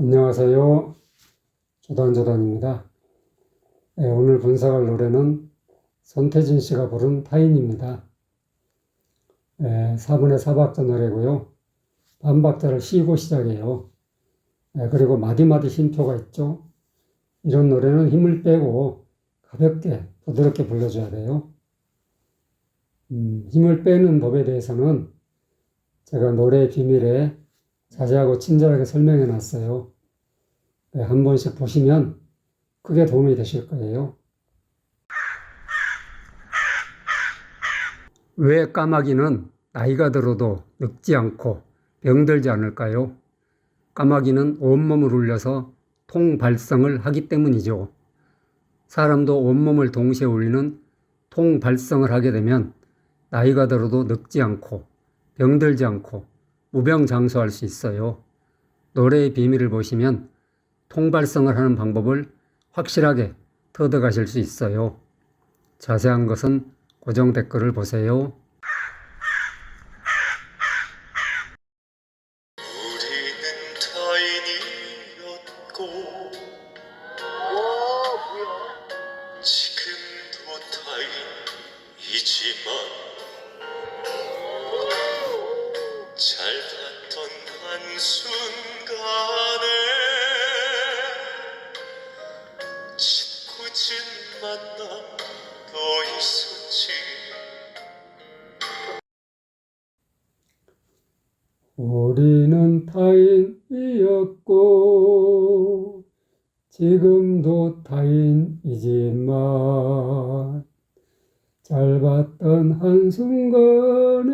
안녕하세요. 조단조단입니다. 네, 오늘 분석할 노래는 손태진 씨가 부른 타인입니다. 네, 4분의 4박자 노래고요. 반박자를 쉬고 시작해요. 네, 그리고 마디마디 쉼표가 있죠. 이런 노래는 힘을 빼고 가볍게 부드럽게 불러줘야 돼요. 음, 힘을 빼는 법에 대해서는 제가 노래의 비밀에 자세하고 친절하게 설명해 놨어요. 네, 한 번씩 보시면 크게 도움이 되실 거예요. 왜 까마귀는 나이가 들어도 늙지 않고 병들지 않을까요? 까마귀는 온몸을 울려서 통발성을 하기 때문이죠. 사람도 온몸을 동시에 울리는 통발성을 하게 되면 나이가 들어도 늙지 않고 병들지 않고 무병장수할 수 있어요. 노래의 비밀을 보시면 통발성을 하는 방법을 확실하게 터득하실 수 있어요. 자세한 것은 고정 댓글을 보세요. 타인이지만 잘 우리는 타인이었고 지금도 타인이지만 잘 봤던 한순간에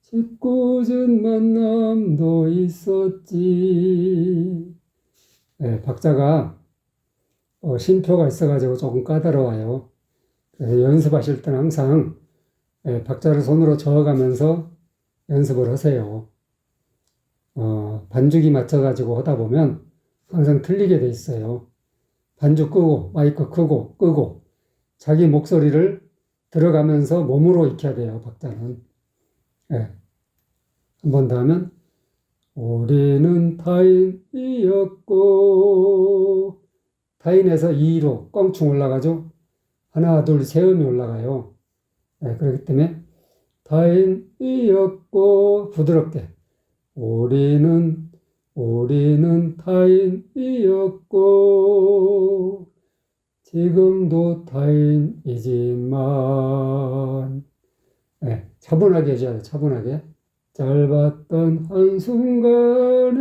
짓궂은 만남도 있었지. 네, 박자가 어, 쉼표가 있어가지고 조금 까다로워요. 그래서 연습하실 때는 항상 예, 박자를 손으로 저어가면서 연습을 하세요. 어, 반주기 맞춰가지고 하다 보면 항상 틀리게 돼 있어요. 반주 끄고, 마이크 끄고, 끄고, 자기 목소리를 들어가면서 몸으로 익혀야 돼요, 박자는. 예. 한번 더 하면, 우리는 타인이었고, 타인에서 2로 껑충 올라가죠? 하나, 둘, 세 음이 올라가요. 예, 그렇기 때문에, 타인이었고 부드럽게. 우리는 우리는 타인이었고 지금도 타인이지만. 네, 차분하게 해줘야 돼 차분하게. 짧았던 한순간에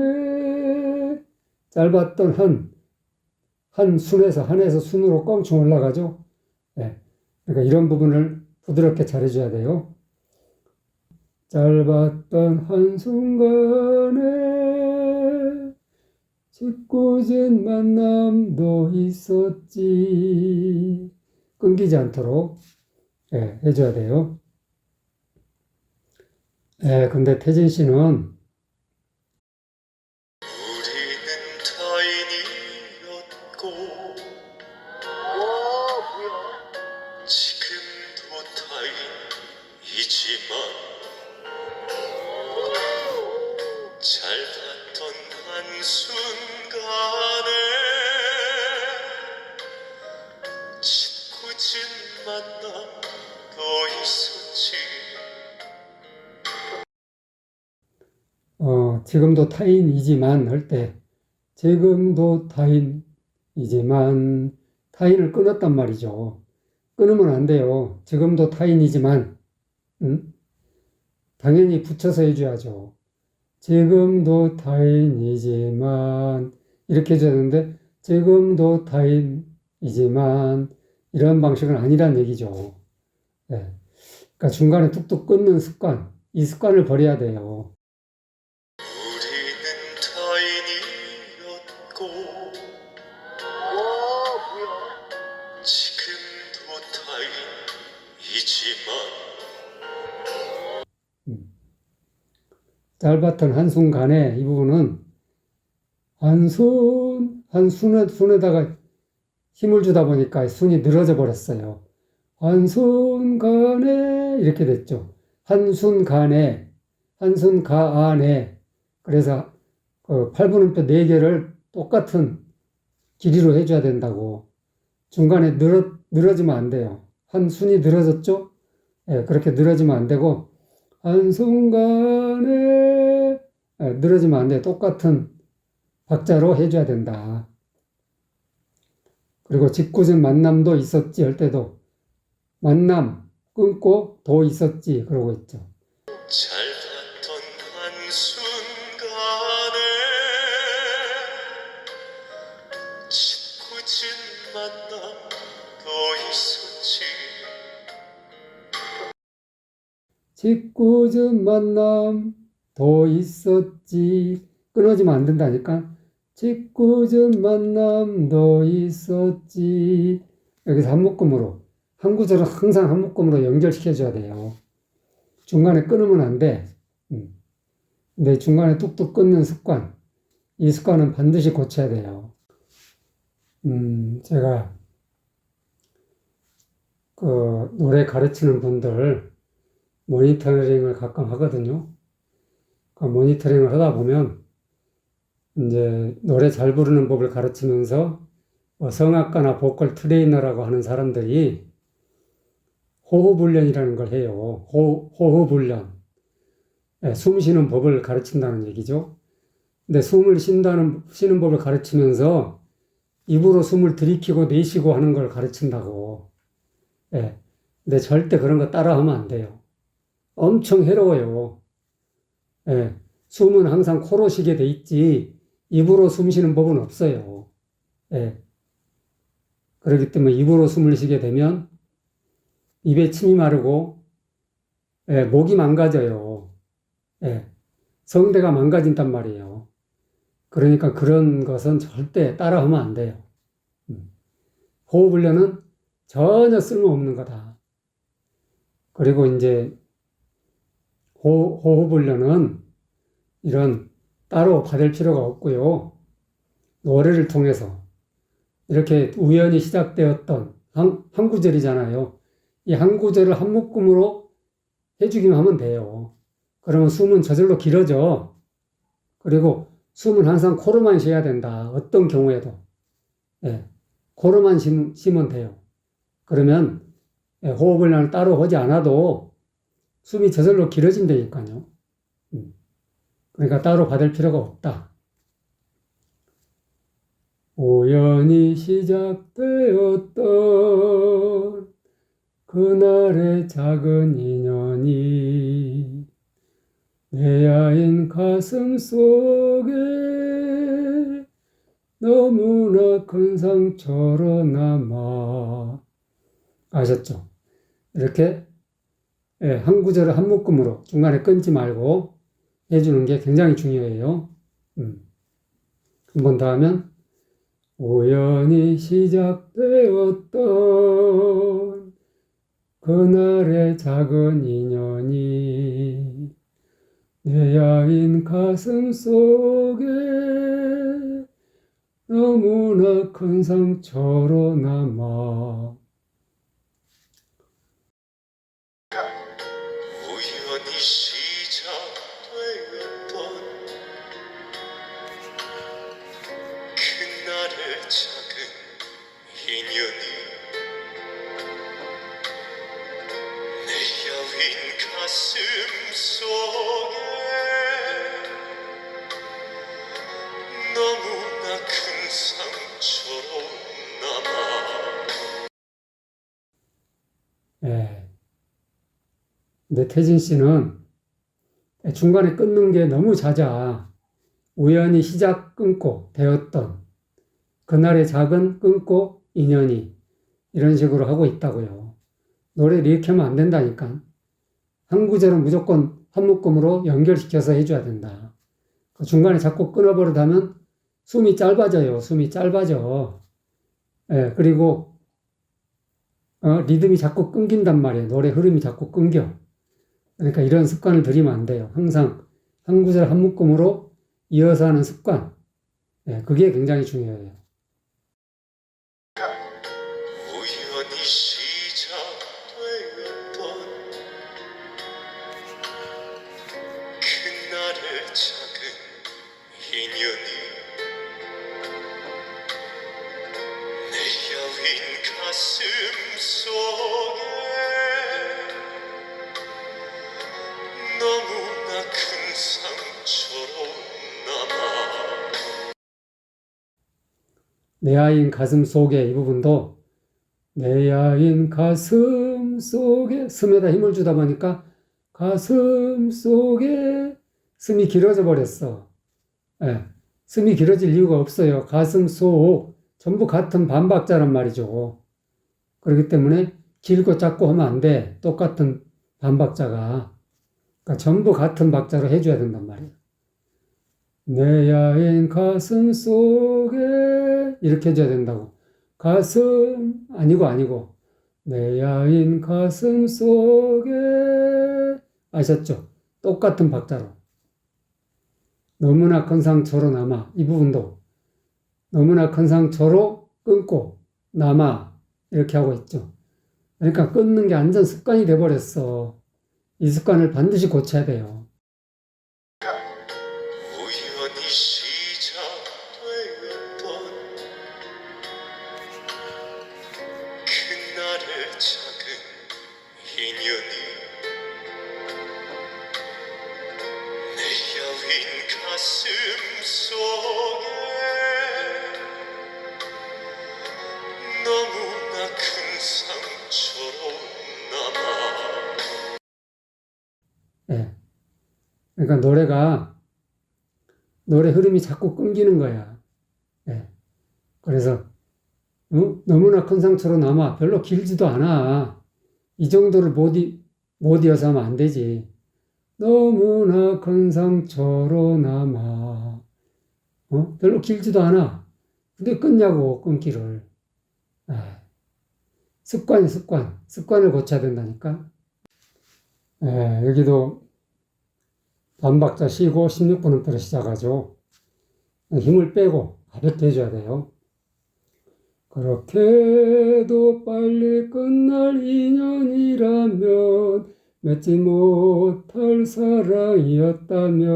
짧았던 한, 한 순에서 한에서 순으로 껑충 올라가죠? 네, 그러니까 이런 부분을 부드럽게 잘해줘야 돼요 짧았던 한순간에 짓궂은 만남도 있었지. 끊기지 않도록 예, 해줘야 돼요. 예, 근데 태진 씨는 우리는 타인이었고 지금도 타인이지만 할 때 지금도 타인이지만 타인을 끊었단 말이죠. 끊으면 안 돼요. 지금도 타인이지만 음? 당연히 붙여서 해줘야죠. 지금도 타인이지만 이렇게 해줘야 되는데 지금도 타인이지만 이런 방식은 아니란 얘기죠. 예. 그러니까 중간에 툭툭 끊는 습관, 이 습관을 버려야 돼요. 짧았던 한순간에 이 부분은 한순, 한순에, 순에다가 힘을 주다 보니까 순이 늘어져 버렸어요. 한순간에 이렇게 됐죠. 한순간에, 한순간에. 그래서 그 8분음표 4개를 똑같은 길이로 해줘야 된다고. 중간에 늘어, 늘어지면 안 돼요. 한 순이 늘어졌죠? 예, 그렇게 늘어지면 안 되고, 한순간 에 예, 늘어지면 안 돼. 똑같은 박자로 해줘야 된다. 그리고 짓궂은 만남도 있었지 할 때도 만남 끊고 도 있었지 그러고 있죠. 잘 짓궂은 만남도 있었지 끊어지면 안 된다니까. 짓궂은 만남도 있었지 여기서 한 묶음으로 한 구절은 항상 한 묶음으로 연결시켜줘야 돼요. 중간에 끊으면 안 돼. 음. 근데 중간에 뚝뚝 끊는 습관, 이 습관은 반드시 고쳐야 돼요. 음, 제가 그 노래 가르치는 분들 모니터링을 가끔 하거든요. 그 모니터링을 하다 보면 이제 노래 잘 부르는 법을 가르치면서 뭐 성악가나 보컬 트레이너라고 하는 사람들이 호흡 훈련이라는 걸 해요. 호, 호흡 훈련. 예, 숨 쉬는 법을 가르친다는 얘기죠. 근데 숨을 쉰다는, 쉬는 법을 가르치면서 입으로 숨을 들이키고 내쉬고 하는 걸 가르친다고. 예. 근데 절대 그런 거 따라하면 안 돼요. 엄청 해로워요. 예. 숨은 항상 코로 쉬게 돼 있지, 입으로 숨 쉬는 법은 없어요. 예. 그렇기 때문에 입으로 숨을 쉬게 되면 입에 침이 마르고 예, 목이 망가져요. 예, 성대가 망가진단 말이에요. 그러니까 그런 것은 절대 따라하면 안 돼요. 음. 호흡 훈련은 전혀 쓸모없는 거다. 그리고 이제 호, 호흡 훈련은 이런 따로 받을 필요가 없고요. 노래를 통해서 이렇게 우연히 시작되었던 한, 한 구절이잖아요. 이 한 구절을 한 묶음으로 해주기만 하면 돼요. 그러면 숨은 저절로 길어져. 그리고 숨은 항상 코로만 쉬어야 된다. 어떤 경우에도. 예, 코로만 쉬, 쉬면 돼요. 그러면 예, 호흡을 따로 하지 않아도 숨이 저절로 길어진다니까요. 음. 그러니까 따로 받을 필요가 없다. 우연히 시작되었던 그날의 작은 인연이 내 아인 가슴 속에 너무나 큰 상처로 남아 아셨죠? 이렇게 예, 한 구절을 한 묶음으로 중간에 끊지 말고 해주는 게 굉장히 중요해요. 음. 한번 더 하면 우연히 시작되었던 그날의 작은 인연이 내 아인 가슴 속에 너무나 큰 상처로 남아 시작되었던 그날의 작 근데 태진 씨는 중간에 끊는 게 너무 잦아. 우연히 시작 끊고 되었던 그날의 작은 끊고 인연이 이런 식으로 하고 있다고요. 노래를 이렇게 하면 안 된다니까. 한 구절은 무조건 한 묶음으로 연결시켜서 해줘야 된다. 그 중간에 자꾸 끊어버리다면 숨이 짧아져요. 숨이 짧아져. 예, 그리고 어, 리듬이 자꾸 끊긴단 말이에요. 노래 흐름이 자꾸 끊겨. 그러니까 이런 습관을 들이면 안 돼요. 항상 한 구절 한 묶음으로 이어서 하는 습관. 예, 그게 굉장히 중요해요. 내 아인 가슴 속에 이 부분도 내 아인 가슴 속에 숨에다 힘을 주다 보니까 가슴 속에 숨이 길어져 버렸어. 예, 숨이 길어질 이유가 없어요. 가슴 속 전부 같은 반박자란 말이죠. 그렇기 때문에 길고 작고 하면 안 돼. 똑같은 반박자가. 그러니까 전부 같은 박자로 해줘야 된단 말이에요. 내 야인 가슴 속에 이렇게 해줘야 된다고. 가슴 아니고 아니고 내 야인 가슴 속에 아셨죠? 똑같은 박자로. 너무나 큰 상처로 남아 이 부분도 너무나 큰 상처로 끊고 남아 이렇게 하고 있죠. 그러니까 끊는 게 완전 습관이 돼버렸어. 이 습관을 반드시 고쳐야 돼요. 예. 그러니까 노래가 노래 흐름이 자꾸 끊기는 거야. 예. 그래서 어? 너무나 큰 상처로 남아 별로 길지도 않아. 이 정도를 못, 이, 못 이어서 하면 안 되지. 너무나 큰 상처로 남아. 어? 별로 길지도 않아. 근데 끊냐고, 끊기를. 아, 습관이 습관. 습관을 고쳐야 된다니까. 예, 여기도 반박자 쉬고 16분음표로 시작하죠. 힘을 빼고 가볍게 해줘야 돼요. 그렇게도 빨리 끝날 인연이라면 맺지 못할 사랑이었다면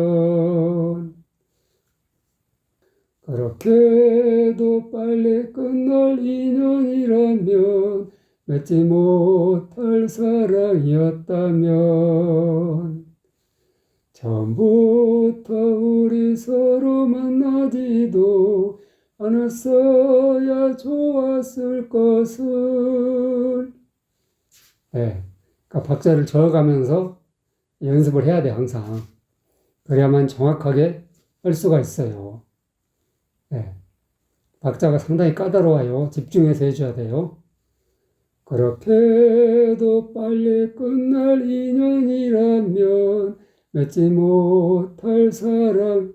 그렇게도 빨리 끝날 인연이라면 맺지 못할 사랑이었다면 처음부터 우리 서로 만나지도 않았어야 좋았을 것을. 네, 그러니까 박자를 저어가면서 연습을 해야 돼 항상. 그래야만 정확하게 할 수가 있어요. 네, 박자가 상당히 까다로워요. 집중해서 해줘야 돼요 그렇게도 빨리 끝날 인연이라면 맺지 못할 사랑이었다면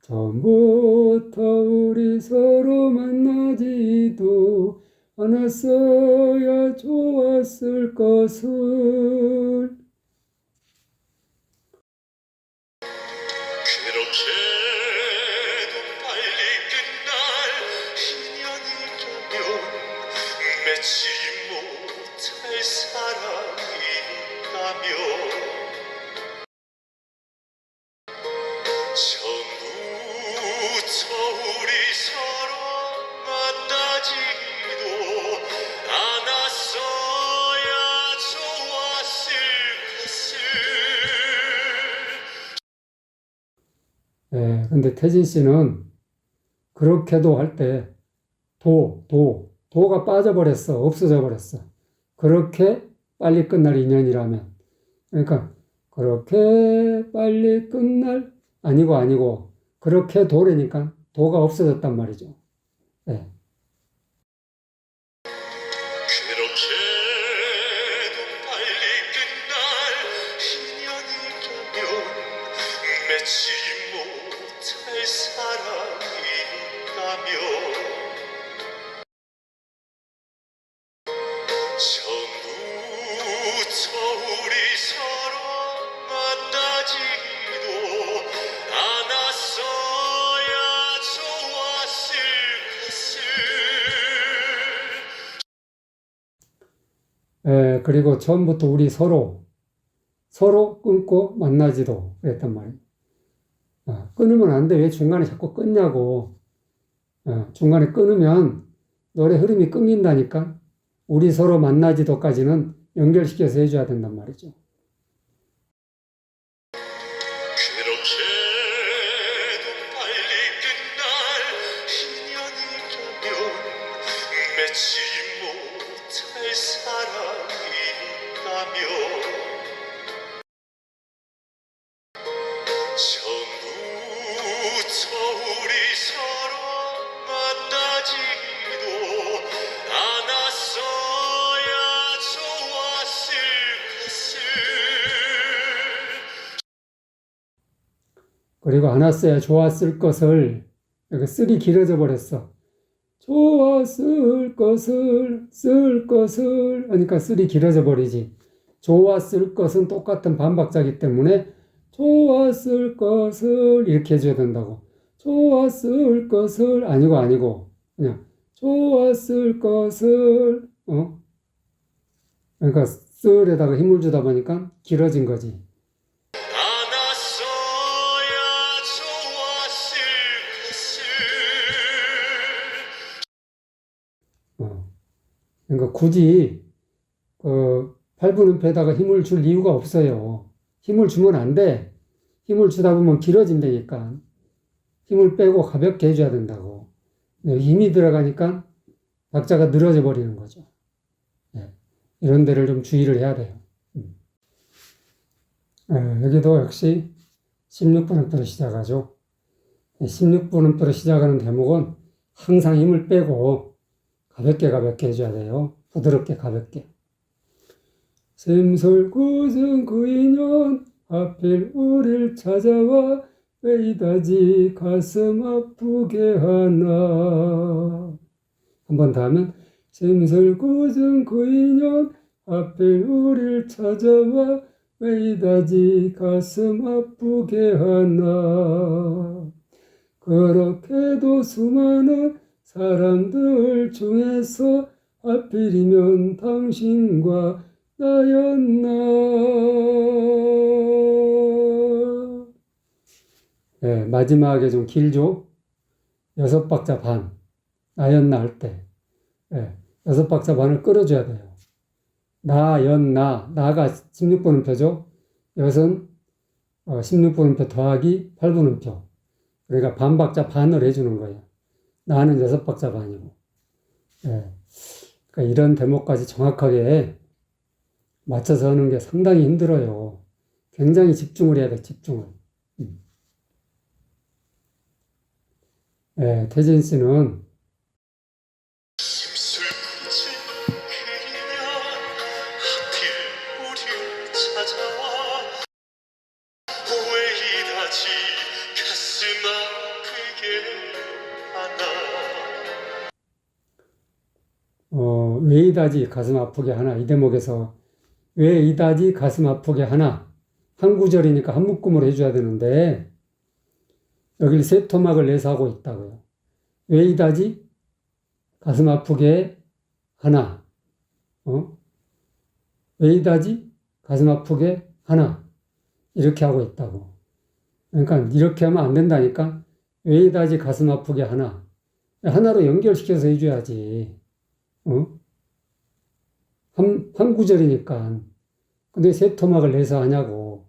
처음부터 우리 서로 만나지도 않았어야 좋았을 것을 예, 근데 태진 씨는 그렇게도 할 때 도, 도, 도가 빠져버렸어. 없어져 버렸어. 그렇게 빨리 끝날 인연이라면. 그러니까, 그렇게 빨리 끝날, 아니고 아니고, 그렇게 도래니까 도가 없어졌단 말이죠. 예. 끝날 인연이라면 맺지 못할 사랑이 있다면 예, 그리고 처음부터 우리 서로, 서로 끊고 만나지도 그랬단 말이에요. 어, 끊으면 안 돼. 왜 중간에 자꾸 끊냐고. 어, 중간에 끊으면 노래 흐름이 끊긴다니까. 우리 서로 만나지도까지는 연결시켜서 해줘야 된단 말이죠. 그렇게 그리고 안 왔어야 좋았을 것을 여기 쓸이 길어져 버렸어. 좋았을 것을 쓸 것을 하니까 쓸이 길어져 버리지. 좋았을 것은 똑같은 반박자기 때문에 좋았을 것을 이렇게 해줘야 된다고. 좋았을 것을 아니고 아니고 그냥 좋았을 것을 어 그러니까 쓸에다가 힘을 주다 보니까 길어진 거지. 어. 그러니까 굳이 그 팔분음표에다가 힘을 줄 이유가 없어요. 힘을 주면 안 돼. 힘을 주다 보면 길어진다니까. 힘을 빼고 가볍게 해줘야 된다고. 근데 힘이 들어가니까 박자가 늘어져 버리는 거죠. 예. 이런 데를 좀 주의를 해야 돼요. 음. 예, 여기도 역시 16분음표로 시작하죠. 16분음표로 시작하는 대목은 항상 힘을 빼고 가볍게 가볍게 해줘야 돼요. 부드럽게 가볍게. 샘솔궂은 그 인연 하필 우릴 찾아와 왜 이다지 가슴 아프게 하나. 한 번 더 하면 샘솔궂은 그 인연 하필 우릴 찾아와 왜 이다지 가슴 아프게 하나. 그렇게도 수많은 사람들 중에서 하필이면 당신과 나였나. 네, 마지막에 좀 길죠? 여섯 박자 반. 나였나 할 때. 네, 여섯 박자 반을 끌어줘야 돼요. 나였나. 나가 16분음표죠? 여섯은 어, 16분음표 더하기 8분음표. 그러니까 반 박자 반을 해주는 거예요. 나는 여섯 박자 반이고. 예. 그러니까 이런 대목까지 정확하게 맞춰서 하는 게 상당히 힘들어요. 굉장히 집중을 해야 돼, 집중을. 음. 예, 태진 씨는 어, 왜 이다지 가슴 아프게 하나 이 대목에서 왜 이다지 가슴 아프게 하나 한 구절이니까 한 묶음으로 해줘야 되는데 여기를 세 토막을 내서 하고 있다고요. 왜 이다지 가슴 아프게 하나 어? 왜 이다지 가슴 아프게 하나 이렇게 하고 있다고. 그러니까 이렇게 하면 안 된다니까 왜 이다지 가슴 아프게 하나 하나로 연결시켜서 해줘야지. 어? 한, 한 구절이니까. 근데 세 토막을 내서 하냐고.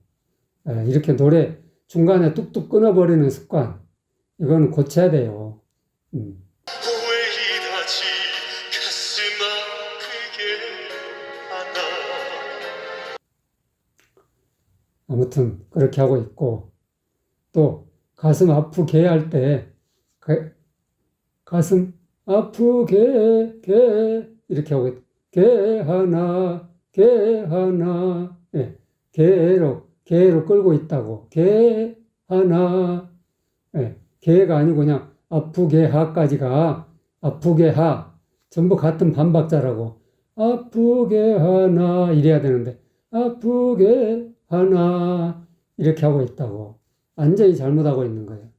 예, 이렇게 노래 중간에 뚝뚝 끊어버리는 습관. 이거는 고쳐야 돼요. 음. 아무튼 그렇게 하고 있고 또 가슴 아프게 할 때 가슴 아프게 게 이렇게 하고 있, 게 하나 게 하나 예, 게로 게로 끌고 있다고. 게 하나 예, 게가 아니고 그냥 아프게 하까지가 아프게 하. 전부 같은 반박자라고. 아프게 하나 이래야 되는데 아프게 하나 이렇게 하고 있다고. 완전히 잘못하고 있는 거예요.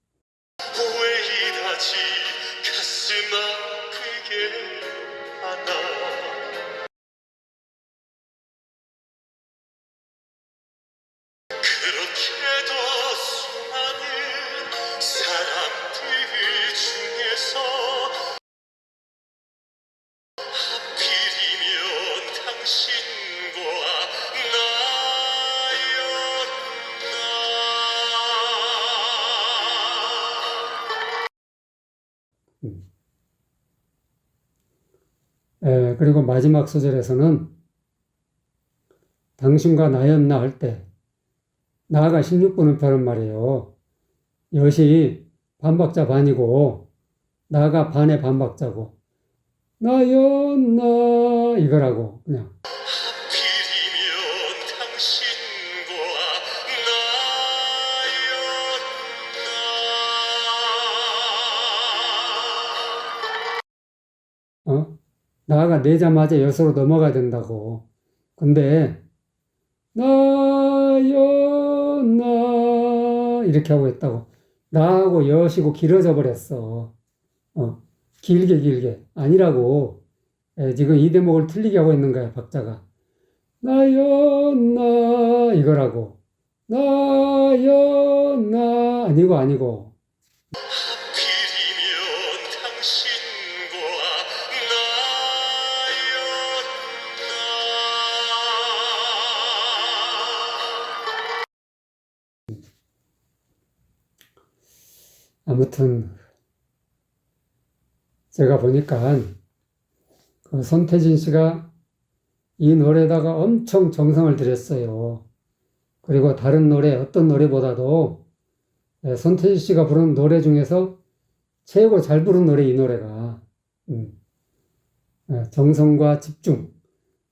음. 에, 그리고 마지막 소절에서는 당신과 나였나 할 때, 나가 16분음표란 말이에요. 엿이 반박자 반이고, 나가 반의 반박자고, 나였나 이거라고 그냥 나가 내자마자 엿으로 넘어가야 된다고. 근데 나였나 이렇게 하고 있다고. 나하고 엿이고 길어져 버렸어. 어, 길게 길게 아니라고. 예, 지금 이 대목을 틀리게 하고 있는 거야 박자가. 나였나 이거라고. 나였나 아니고 아니고. 아무튼 제가 보니까 그 손태진 씨가 이 노래에다가 엄청 정성을 들였어요. 그리고 다른 노래, 어떤 노래보다도 예, 손태진 씨가 부른 노래 중에서 최고 잘 부른 노래 이 노래가 음. 예, 정성과 집중.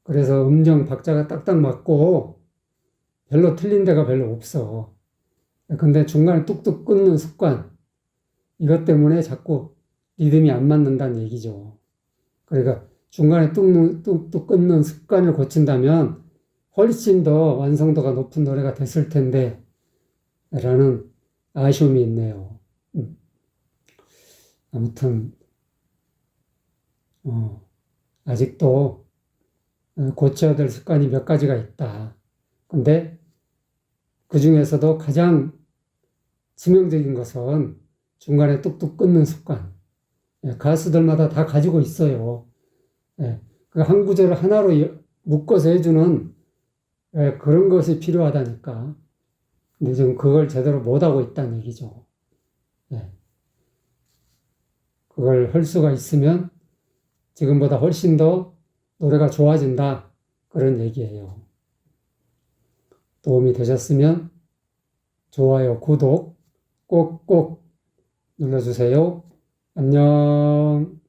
그래서 음정 박자가 딱딱 맞고 별로 틀린 데가 별로 없어. 근데 중간에 뚝뚝 끊는 습관. 이것 때문에 자꾸 리듬이 안 맞는다는 얘기죠. 그러니까 중간에 뚝, 뚝 뚝 끊는 습관을 고친다면 훨씬 더 완성도가 높은 노래가 됐을 텐데, 라는 아쉬움이 있네요. 음. 아무튼, 어, 아직도 어, 고쳐야 될 습관이 몇 가지가 있다. 근데 그 중에서도 가장 치명적인 것은 중간에 뚝뚝 끊는 습관. 예, 가수들마다 다 가지고 있어요. 예, 그한 구절을 하나로 여- 묶어서 해주는 예, 그런 것이 필요하다니까. 근데 지금 그걸 제대로 못하고 있다는 얘기죠. 예. 그걸 할 수가 있으면 지금보다 훨씬 더 노래가 좋아진다. 그런 얘기예요. 도움이 되셨으면 좋아요, 구독 꼭꼭 눌러주세요. 안녕.